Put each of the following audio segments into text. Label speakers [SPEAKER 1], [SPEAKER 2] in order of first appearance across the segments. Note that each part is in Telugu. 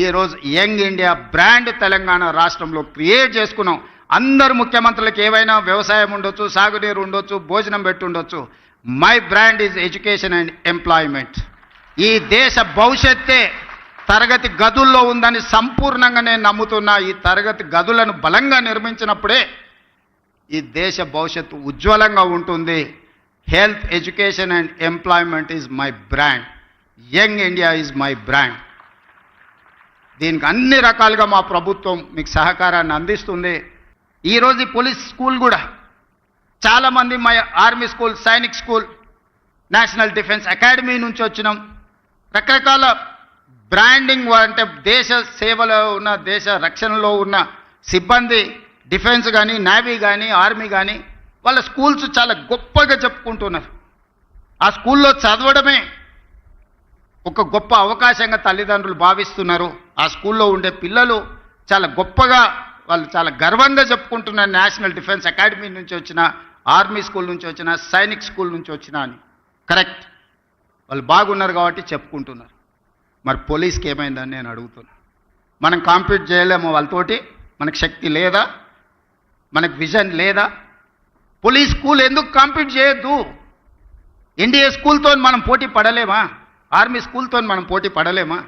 [SPEAKER 1] ఈరోజు యంగ్ ఇండియా బ్రాండ్ తెలంగాణ రాష్ట్రంలో క్రియేట్ చేసుకున్నాం. అందరు ముఖ్యమంత్రులకు ఏవైనా వ్యవసాయం ఉండొచ్చు సాగునీరు ఉండొచ్చు భోజనం పెట్టి ఉండొచ్చు. My brand is education and employment. ఈ దేశ భవిష్యత్తే తరగతి గదుల్లో ఉందని సంపూర్ణంగా నేను నమ్ముతున్నా. ఈ తరగతి గదులను బలంగా నిర్మించినప్పుడే ఈ దేశ భవిష్యత్తు ఉజ్వలంగా ఉంటుంది. Health education and employment is my brand. Young India is my brand. దీనికి అన్ని రకాలుగా మా ప్రభుత్వం మీకు సహకారాన్ని అందిస్తుంది. ఈరోజు పోలీస్ స్కూల్ కూడా చాలామంది మా army school Sainik school national defence academy నుంచి వచ్చినాం. రకరకాల బ్రాండింగ్ అంటే దేశ సేవలో ఉన్న దేశ రక్షణలో ఉన్న సిబ్బంది డిఫెన్స్ కానీ నేవీ కానీ ఆర్మీ కానీ వాళ్ళ స్కూల్స్ చాలా గొప్పగా చెప్పుకుంటున్నారు. ఆ స్కూల్లో చదవడమే ఒక గొప్ప అవకాశంగా తల్లిదండ్రులు భావిస్తున్నారు. ఆ స్కూల్లో ఉండే పిల్లలు చాలా గొప్పగా వాళ్ళు చాలా గర్వంగా చెప్పుకుంటున్నారు. నేషనల్ డిఫెన్స్ అకాడమీ నుంచి వచ్చిన ఆర్మీ స్కూల్ నుంచి వచ్చిన సైనిక్ స్కూల్ నుంచి వచ్చిన అని. కరెక్ట్. వాళ్ళు బాగున్నారు కాబట్టి చెప్పుకుంటున్నారు. మరి పోలీస్కి ఏమైందని నేను అడుగుతున్నా. మనం కాంపీట్ చేయలేము వాళ్ళతోటి. మనకు శక్తి లేదా? మనకు విజన్ లేదా? పోలీస్ స్కూల్ ఎందుకు కాంపీట్ చేయొద్దు? ఎన్డీఏ స్కూల్తో మనం పోటీ పడలేమా? ఆర్మీ స్కూల్తో మనం పోటీ పడలేమా?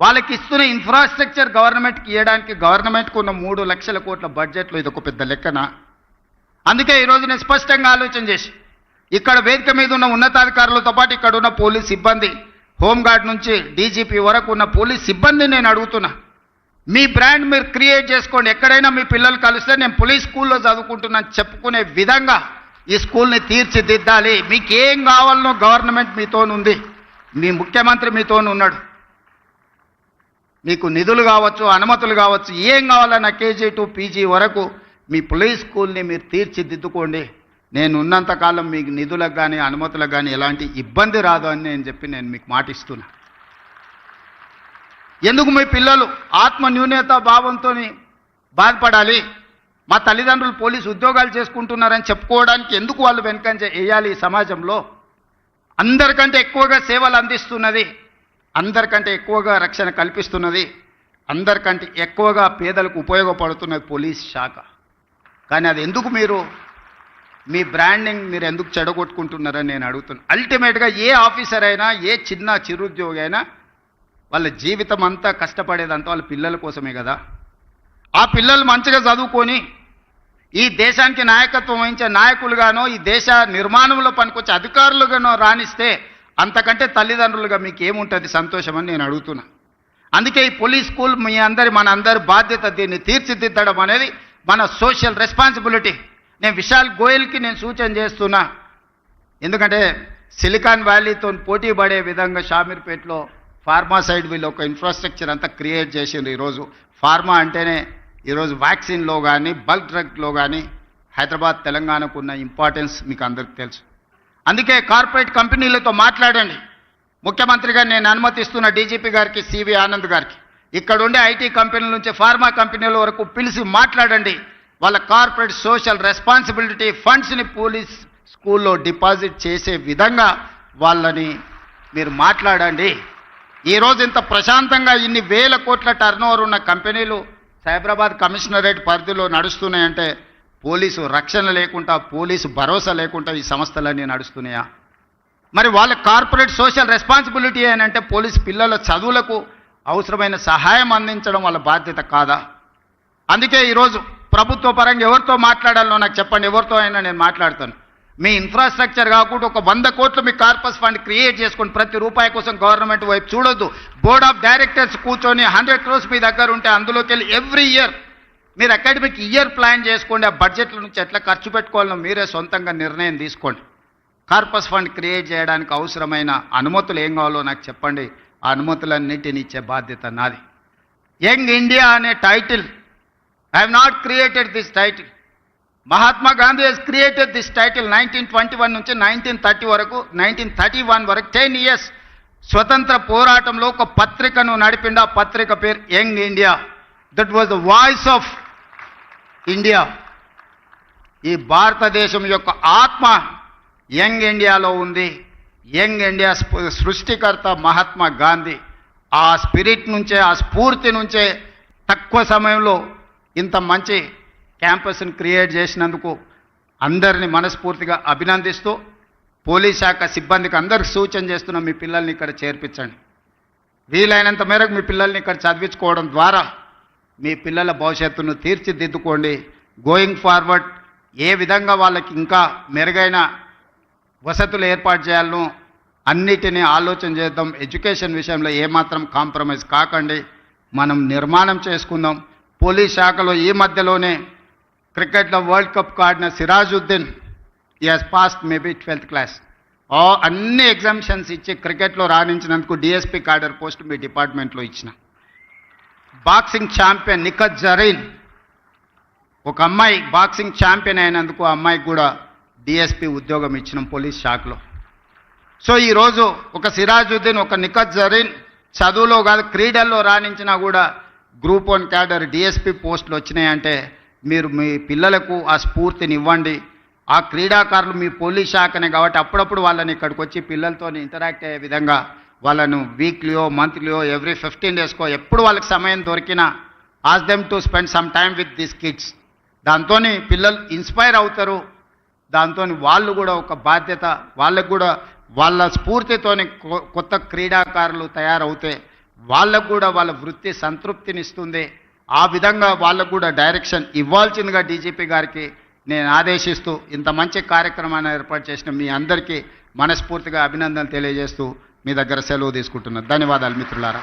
[SPEAKER 1] వాళ్ళకి ఇస్తున్న ఇన్ఫ్రాస్ట్రక్చర్ గవర్నమెంట్కి ఇవ్వడానికి గవర్నమెంట్కి ఉన్న మూడు లక్షల కోట్ల బడ్జెట్లో ఇది ఒక పెద్ద లెక్కన? అందుకే ఈరోజు నేను స్పష్టంగా ఆలోచన చేసి ఇక్కడ వేదిక మీద ఉన్న ఉన్నతాధికారులతో పాటు ఇక్కడ ఉన్న పోలీస్ సిబ్బంది హోంగార్డ్ నుంచి డీజీపీ వరకు ఉన్న పోలీస్ సిబ్బందిని నేను అడుగుతున్నా. మీ బ్రాండ్ మీరు క్రియేట్ చేసుకోండి. ఎక్కడైనా మీ పిల్లలు కలిస్తే నేను పోలీస్ స్కూల్లో చదువుకుంటున్నాను చెప్పుకునే విధంగా ఈ స్కూల్ని తీర్చిదిద్దాలి. మీకేం కావాలనో గవర్నమెంట్ మీతోనుంది. మీ ముఖ్యమంత్రి మీతో ఉన్నాడు. మీకు నిధులు కావచ్చు అనుమతులు కావచ్చు ఏం కావాలన్నా కేజీ టు పీజీ వరకు మీ ప్లే స్కూల్ని మీరు తీర్చిదిద్దుకోండి. నేను ఉన్నంతకాలం మీకు నిధులకు కానీ అనుమతులకు కానీ ఎలాంటి ఇబ్బంది రాదు అని నేను చెప్పి నేను మీకు మాటిస్తున్నా. ఎందుకు మీ పిల్లలు ఆత్మ న్యూనత భావంతో బాధపడాలి? మా తల్లిదండ్రులు పోలీసు ఉద్యోగాలు చేసుకుంటున్నారని చెప్పుకోవడానికి ఎందుకు వాళ్ళు వెనుకంజ వేయాలి ఈ సమాజంలో? అందరికంటే ఎక్కువగా సేవలు అందిస్తున్నది అందరికంటే ఎక్కువగా రక్షణ కల్పిస్తున్నది అందరికంటే ఎక్కువగా పేదలకు ఉపయోగపడుతున్నది పోలీస్ శాఖ. కానీ అది ఎందుకు మీరు మీ బ్రాండింగ్ మీరు ఎందుకు చెడగొట్టుకుంటున్నారని నేను అడుగుతున్నాను అల్టిమేట్గా ఏ ఆఫీసర్ అయినా ఏ చిన్న చిరుద్యోగి అయినా వాళ్ళ జీవితం అంతా కష్టపడేదంతా వాళ్ళ పిల్లల కోసమే కదా. ఆ పిల్లలు మంచిగా చదువుకొని ఈ దేశానికి నాయకత్వం వహించే నాయకులుగానో ఈ దేశ నిర్మాణంలో పనికొచ్చే అధికారులుగానో రాణిస్తే అంతకంటే తల్లిదండ్రులుగా మీకు ఏముంటుంది సంతోషం అని నేను అడుగుతున్నా. అందుకే ఈ పోలీస్ స్కూల్ మీ అందరి మన అందరి బాధ్యత దీన్ని తీర్చిదిద్దడం అనేది మన సోషల్ రెస్పాన్సిబిలిటీ. నేను విశాల్ గోయల్కి నేను సూచన చేస్తున్నా. ఎందుకంటే సిలికాన్ వ్యాలీతో పోటీ పడే విధంగా షామీర్పేటలో ఫార్మా సైడ్ వీళ్ళు ఒక ఇన్ఫ్రాస్ట్రక్చర్ అంతా క్రియేట్ చేసిండ్రు ఈరోజు. ఫార్మా అంటేనే ఈరోజు వ్యాక్సిన్లో కానీ బల్క్ డ్రగ్లో కానీ హైదరాబాద్ తెలంగాణకు ఉన్న ఇంపార్టెన్స్ మీకు అందరికీ తెలుసు. అందుకే కార్పొరేట్ కంపెనీలతో మాట్లాడండి. ముఖ్యమంత్రిగా నేను అనుమతిస్తున్న డీజీపీ గారికి సివి ఆనంద్ గారికి. ఇక్కడుండే ఐటీ కంపెనీల నుంచి ఫార్మా కంపెనీల వరకు పిలిచి మాట్లాడండి. వాళ్ళ కార్పొరేట్ సోషల్ రెస్పాన్సిబిలిటీ ఫండ్స్ని పోలీస్ స్కూల్లో డిపాజిట్ చేసే విధంగా వాళ్ళని మీరు మాట్లాడండి. ఈరోజు ఇంత ప్రశాంతంగా ఇన్ని వేల కోట్ల టర్నోవర్ ఉన్న కంపెనీలు సైబరాబాద్ కమిషనరేట్ పరిధిలో నడుస్తున్నాయంటే పోలీసు రక్షణ లేకుండా పోలీసు భరోసా లేకుండా ఈ సంస్థలన్నీ నడుస్తున్నాయా? మరి వాళ్ళ కార్పొరేట్ సోషల్ రెస్పాన్సిబిలిటీ అంటే పోలీసు పిల్లల చదువులకు అవసరమైన సహాయం అందించడం వాళ్ళ బాధ్యత కాదా? అందుకే ఈరోజు ప్రభుత్వ పరంగా ఎవరితో మాట్లాడాలో నాకు చెప్పండి ఎవరితో అయినా నేను మాట్లాడతాను. మీ ఇన్ఫ్రాస్ట్రక్చర్ కాకుండా ఒక వంద కోట్లు మీ కార్పస్ ఫండ్ క్రియేట్ చేసుకొని ప్రతి రూపాయి కోసం గవర్నమెంట్ వైపు చూడొద్దు. బోర్డ్ ఆఫ్ డైరెక్టర్స్ కూర్చొని హండ్రెడ్ క్రోర్స్ మీ దగ్గర ఉంటే అందులోకి వెళ్ళి ఎవ్రీ ఇయర్ మీరు అకాడమిక్ ఇయర్ ప్లాన్ చేసుకోండి ఆ బడ్జెట్ల నుంచి ఎట్లా ఖర్చు పెట్టుకోవాలో మీరే సొంతంగా నిర్ణయం తీసుకోండి. కార్పస్ ఫండ్ క్రియేట్ చేయడానికి అవసరమైన అనుమతులు ఏం కావాలో నాకు చెప్పండి. ఆ అనుమతులన్నిటిని ఇచ్చే బాధ్యత నాది. యంగ్ ఇండియా అనే title I have not created this title Mahatma Gandhi he's created this title nineteen twenty one నుంచి నైన్టీన్ థర్టీ వరకు నైన్టీన్ థర్టీ వన్ వరకు టెన్ ఇయర్స్ స్వతంత్ర పోరాటంలో ఒక పత్రికను నడిపిండు. ఆ పత్రిక పేరు young India that was the voice of India ఈ భారతదేశం యొక్క ఆత్మ యంగ్ ఇండియాలో ఉంది. యంగ్ ఇండియా సృష్టికర్త మహాత్మా గాంధీ. ఆ స్పిరిట్ నుంచే ఆ స్ఫూర్తి నుంచే తక్కువ సమయంలో ఇంత మంచి క్యాంపస్ని క్రియేట్ చేసినందుకు అందరిని మనస్ఫూర్తిగా అభినందిస్తూ పోలీస్ శాఖ సిబ్బందికి అందరికి సూచన చేస్తున్న మీ పిల్లల్ని ఇక్కడ చేర్పించండి. వీలైనంత మేరకు మీ పిల్లల్ని ఇక్కడ చదివించుకోవడం ద్వారా మీ పిల్లల భవిష్యత్తును తీర్చిదిద్దుకోండి. గోయింగ్ ఫార్వర్డ్ ఏ విధంగా వాళ్ళకి ఇంకా మెరుగైన వసతులు ఏర్పాటు చేయాలను అన్నిటినీ ఆలోచన చేద్దాం. ఎడ్యుకేషన్ విషయంలో ఏమాత్రం కాంప్రమైజ్ కాకండి. మనం నిర్మాణం చేసుకుందాం. పోలీస్ శాఖలో ఈ మధ్యలోనే క్రికెట్లో వరల్డ్ కప్ ఆడిన సిరాజుద్దీన్ ఈ has passed maybe twelfth class అన్ని ఎగ్జామ్షన్స్ ఇచ్చి క్రికెట్లో రాణించినందుకు డిఎస్పీ కార్డర్ పోస్ట్ మీ డిపార్ట్మెంట్లో ఇచ్చిన. బాక్సింగ్ ఛాంపియన్ నిఖత్ జరీన్ ఒక అమ్మాయి బాక్సింగ్ ఛాంపియన్ అయినందుకు ఆ అమ్మాయికి కూడా డిఎస్పీ ఉద్యోగం ఇచ్చిన పోలీస్ శాఖలో. సో ఈరోజు ఒక సిరాజుద్దీన్ ఒక నిఖత్ జరీన్ చదువులో కాదు క్రీడల్లో రాణించినా కూడా గ్రూప్ వన్ క్యాడర్ డిఎస్పీ పోస్టులు వచ్చినాయంటే మీరు మీ పిల్లలకు ఆ స్ఫూర్తిని ఇవ్వండి ఆ క్రీడాకారులు మీ పోలీస్ శాఖనే కాబట్టి అప్పుడప్పుడు వాళ్ళని ఇక్కడికి వచ్చి పిల్లలతో ఇంటరాక్ట్ అయ్యే విధంగా వాళ్ళను వీక్లీయో మంత్లీయో ఎవ్రీ ఫిఫ్టీన్ డేస్కో ఎప్పుడు వాళ్ళకి సమయం దొరికినా ask them to spend some time with this kids దాంతో పిల్లలు ఇన్స్పైర్ అవుతారు. దాంతో వాళ్ళు కూడా ఒక బాధ్యత వాళ్ళకు కూడా వాళ్ళ స్ఫూర్తితోని కొ- కొత్త క్రీడాకారులు తయారవుతే వాళ్ళకు కూడా వాళ్ళ వృత్తి సంతృప్తినిస్తుంది. ఆ విధంగా వాళ్ళకు కూడా డైరెక్షన్ ఇవ్వాల్సిందిగా డీజీపీ గారికి నేను ఆదేశిస్తూ ఇంత మంచి కార్యక్రమాన్ని ఏర్పాటు చేసిన మీ అందరికీ మనస్ఫూర్తిగా అభినందనలు తెలియజేస్తూ మీ దగ్గర సెలవు తీసుకుంటున్నాను ధన్యవాదాలు మిత్రులారా.